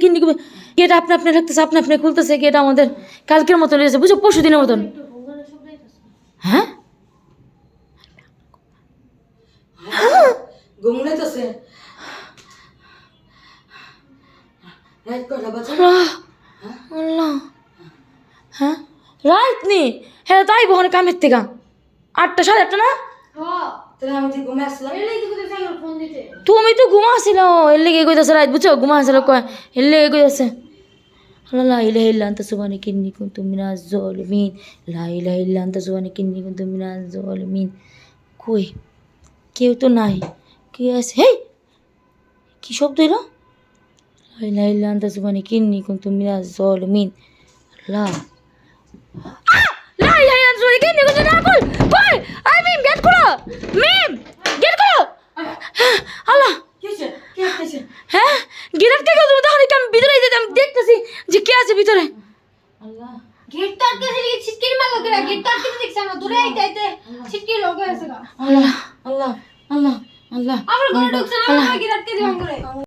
কিন্নি gate আপনি আপনি রাখতেছে আপনি আপনি খুলতেছে গেট আমাদের কালকের মতন রয়েছে বুঝছ পরশু দিনের মতন হ্যাঁ রাত হ্যাঁ রাইট নি হ্যাঁ তাই বহনে কামের থেকে আটটা সাড়ে আটটা না তাহলে আমি ঘুমে আসলাম তুমি তো ঘুমাছিল এর লেগে কইতাছে রাত বুঝছ? ঘুমাছিল কয় এর লেগে কইতাছে। লা ইলাহা ইল্লা আনতা সুবহানাকা ইন্নী কুনতু মিনাজ জালিমিন লা ইলাহা ইল্লা আনতা সুবহানাকা ইন্নী কুনতু মিনাজ জালিমিন কই? কেউ তো নাই। কে আছে? হেই! কি শব্দ এলো? লা ইলাহা ইল্লা আনতা সুবহানাকা ইন্নী কুনতু মিনাজ জালিমিন লা লা ইলাহা ইল্লা আনতা সুবহানাকা ইন্নী কুনতু না কই কই? আই মিম গেট খুলো। মিম গেট খুলো আল্লাহ কি হয়েছে কি হয়েছে হ্যাঁ গেট কে তুমি তখন আমি ভিতরে যেতে আমি দেখতেছি যে কে আছে ভিতরে। আল্লাহ। গেট তো আটকে দিলি ছিটকির মারলো কেরা গেট তো আটকে দেখছি আমার। দূরে আইতে আইতে ছিটকির লোক হয়েছে গা। আল্লাহ আল্লাহ আল্লাহ আল্লাহ। আমার ঘরে ঢুকছে না আমার গেট আটকে দিলাম করে।